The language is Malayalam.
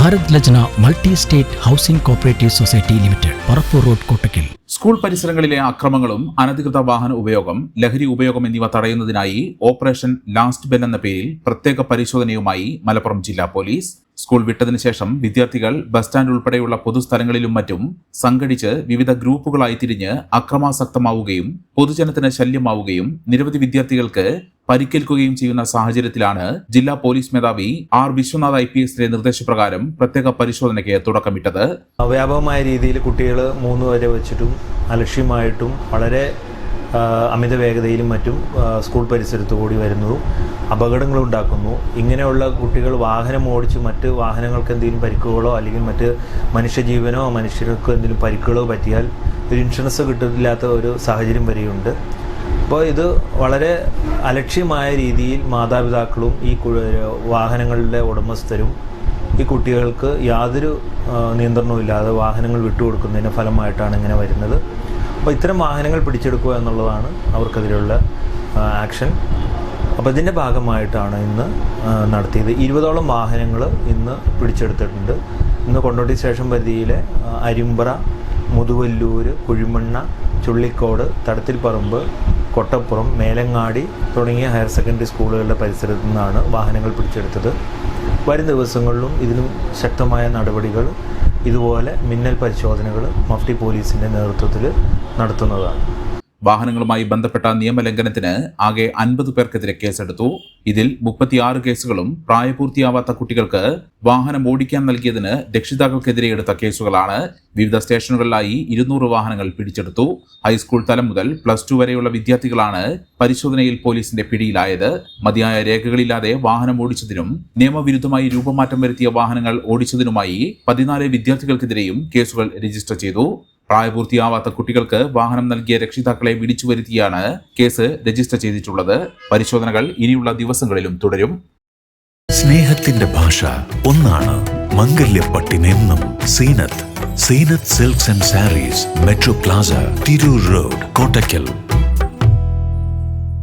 Bharat Lajna multi state housing cooperative society limited Parappur road Kottakkal. School പരിസരങ്ങളിലെ അക്രമങ്ങളും അനധികൃത വാഹന ഉപയോഗം ലഹരി ഉപയോഗം എന്നിവ തടയുന്നതിനായി ഓപ്പറേഷൻ ലാസ്റ്റ് ബെൽ എന്ന പേരിൽ പ്രത്യേക പരിശോധനയുമായി മലപ്പുറം ജില്ലാ പോലീസ്. സ്കൂൾ വിട്ടതിനു ശേഷം വിദ്യാർത്ഥികൾ ബസ് സ്റ്റാൻഡ് ഉൾപ്പെടെയുള്ള പൊതുസ്ഥലങ്ങളിലും മറ്റും സംഘടിച്ച് വിവിധ ഗ്രൂപ്പുകളായി തിരിഞ്ഞ് അക്രമാസക്തമാവുകയും പൊതുജനത്തിന് ശല്യമാവുകയും നിരവധി വിദ്യാർത്ഥികൾക്ക് പരിക്കേൽക്കുകയും ചെയ്യുന്ന സാഹചര്യത്തിലാണ് ജില്ലാ പോലീസ് മേധാവി ആർ വിശ്വനാഥ് ഐ പി എസിന്റെ നിർദ്ദേശപ്രകാരം പ്രത്യേക പരിശോധനയ്ക്ക് തുടക്കമിട്ടത്. വ്യാപകമായ രീതിയിൽ കുട്ടികൾ മൂന്ന് വരെ വെച്ചിട്ടും അലക്ഷ്യമായിട്ടും വളരെ അമിത വേഗതയിലും മറ്റും സ്കൂൾ പരിസരത്ത് കൂടി വരുന്നു അപകടങ്ങൾ ഉണ്ടാക്കുന്നു. ഇങ്ങനെയുള്ള കുട്ടികൾ വാഹനം ഓടിച്ച് മറ്റ് വാഹനങ്ങൾക്ക് എന്തെങ്കിലും പരിക്കുകളോ അല്ലെങ്കിൽ മറ്റ് മനുഷ്യജീവനോ മനുഷ്യർക്കോ എന്തെങ്കിലും പരിക്കുകളോ പറ്റിയാൽ ഒരു ഇൻഷുറൻസ് കിട്ടില്ലാത്ത ഒരു സാഹചര്യം വരെയുണ്ട്. അപ്പോൾ ഇത് വളരെ അലക്ഷ്യമായ രീതിയിൽ മാതാപിതാക്കളും ഈ വാഹനങ്ങളുടെ ഉടമസ്ഥരും ഈ കുട്ടികൾക്ക് യാതൊരു നിയന്ത്രണവും ഇല്ലാതെ വാഹനങ്ങൾ വിട്ടുകൊടുക്കുന്നതിന്റെ ഫലമായിട്ടാണ് ഇങ്ങനെ വരുന്നത്. അപ്പോൾ ഇത്തരം വാഹനങ്ങൾ പിടിച്ചെടുക്കുക എന്നുള്ളതാണ് അവർക്കെതിരെയുള്ള ആക്ഷൻ. അപ്പോൾ ഇതിന്റെ ഭാഗമായിട്ടാണ് ഇന്ന് നടത്തിയത്. ഇരുപതോളം വാഹനങ്ങൾ ഇന്ന് പിടിച്ചെടുത്തിട്ടുണ്ട്. ഇന്ന് കൊണ്ടോട്ടി സ്റ്റേഷൻ പരിധിയിലെ അരിമ്പ്ര മുതുവല്ലൂർ കുഴിമണ്ണ ചുള്ളിക്കോട് തടത്തിൽപ്പറമ്പ് കൊട്ടപ്പുറം മേലങ്ങാടി തുടങ്ങിയ ഹയർ സെക്കൻഡറി സ്കൂളുകളുടെ പരിസരത്തു നിന്നാണ് വാഹനങ്ങൾ പിടിച്ചെടുത്തത്. വരും ദിവസങ്ങളിലും ഇതിനും ശക്തമായ നടപടികൾ ഇതുപോലെ മിന്നൽ പരിശോധനകൾ മഫ്റ്റി പോലീസിന്റെ നേതൃത്വത്തിൽ നടത്തുന്നതാണ്. വാഹനങ്ങളുമായി ബന്ധപ്പെട്ട നിയമലംഘനത്തിന് ആകെ അൻപത് പേർക്കെതിരെ കേസെടുത്തു. ഇതിൽ മുപ്പത്തിയാറ് കേസുകളും പ്രായപൂർത്തിയാവാത്ത കുട്ടികൾക്ക് വാഹനം ഓടിക്കാൻ നൽകിയതിന് രക്ഷിതാക്കൾക്കെതിരെ എടുത്ത കേസുകളാണ്. വിവിധ സ്റ്റേഷനുകളിലായി ഇരുന്നൂറ് വാഹനങ്ങൾ പിടിച്ചെടുത്തു. ഹൈസ്കൂൾ തലം മുതൽ പ്ലസ് ടു വരെയുള്ള വിദ്യാർത്ഥികളാണ് പരിശോധനയിൽ പോലീസിന്റെ പിടിയിലായത്. മതിയായ രേഖകളില്ലാതെ വാഹനം ഓടിച്ചതിനും നിയമവിരുദ്ധമായി രൂപമാറ്റം വരുത്തിയ വാഹനങ്ങൾ ഓടിച്ചതിനുമായി പതിനാല് വിദ്യാർത്ഥികൾക്കെതിരെയും കേസുകൾ രജിസ്റ്റർ ചെയ്തു. പ്രായപൂർത്തിയാവാത്ത കുട്ടികൾക്ക് വാഹനം നൽകിയ രക്ഷിതാക്കളെ വിളിച്ചു വരുത്തിയാണ് കേസ് രജിസ്റ്റർ ചെയ്തിട്ടുള്ളത്. പരിശോധനകൾ ഇനിയുള്ള ദിവസങ്ങളിലും തുടരും. സ്നേഹത്തിന്റെ ഭാഷ ഒന്നാണ് മംഗല്യപ്പട്ടിനെന്നും Zeenath Zeenath Silks and Sarees Metro Plaza Tirur road Kottakkal.